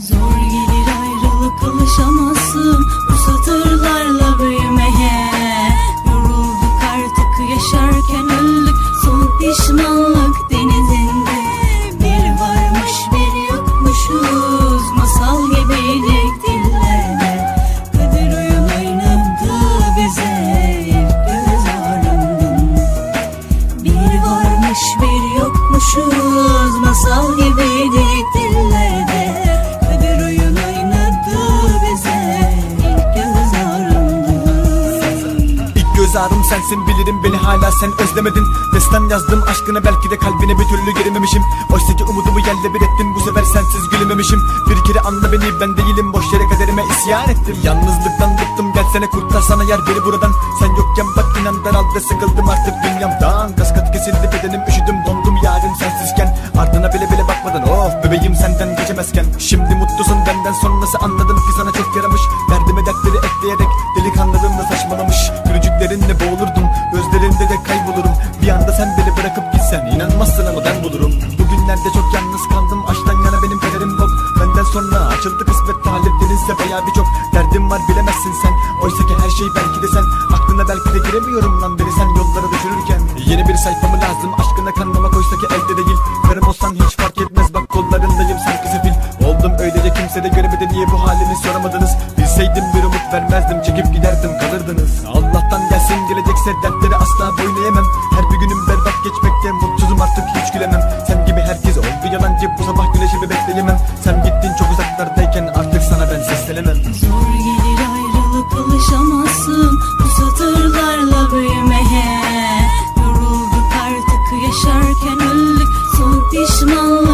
Zor gelir ayrılık alışamazsın ağrım sensin bilirim beni hala sen özlemedin. Destan yazdım aşkına belki de kalbine bir türlü girememişim Oysa ki umudumu yerle bir ettin bu sefer sensiz gülememişim Bir kere anla beni ben değilim boş yere kaderime isyan ettim. Yalnızlıktan bıktım gelsene kurtarsana yer beni buradan. Sen yokken bak inan daraldı sıkıldım artık dünyamdan Kas katı kesildi bedenim üşüdüm dondum yarim sensizken. Ardına bile bile bakmadan of bebeğim senden geçemezken. Şimdi mutlusun benden sonrası anladım ki sana çok yaramış. dertleri delikanlılığımla saçmalamış Gülücüklerinle boğulurdum. Gözlerinde de kaybolurum. Bir anda sen beni bırakıp gitsen inanmazsın ama ben bulurum Bugünlerde çok yalnız kaldım. Aşktan yana benim kaderim yok. Benden sonra açıldı kısmet. Taliplerinize baya birçok Derdim var bilemezsin sen. Oysa ki her şey belki de sen. Aklına belki de giremiyorum lan beni sen yollara düşürürken. Yeni bir sayfamı lazım. Aşkına kanlamak oysa ki elde değil vermezdim Çekip giderdim kalırdınız. Allah'tan gelsin gelecekse dertleri asla boyun eğemem. Her bir günüm berbat geçmekte mutsuzum artık hiç gülemem. Sen gibi herkes oldu yalancı bu sabah güneşi bir bekleyemem Sen gittin çok uzaklardayken artık sana ben seslenemem. Zor gelir ayrılıp alışamazsın Bu satırlarla büyümeye. Yorulduk artık yaşarken öldük Soğuk pişmanlık.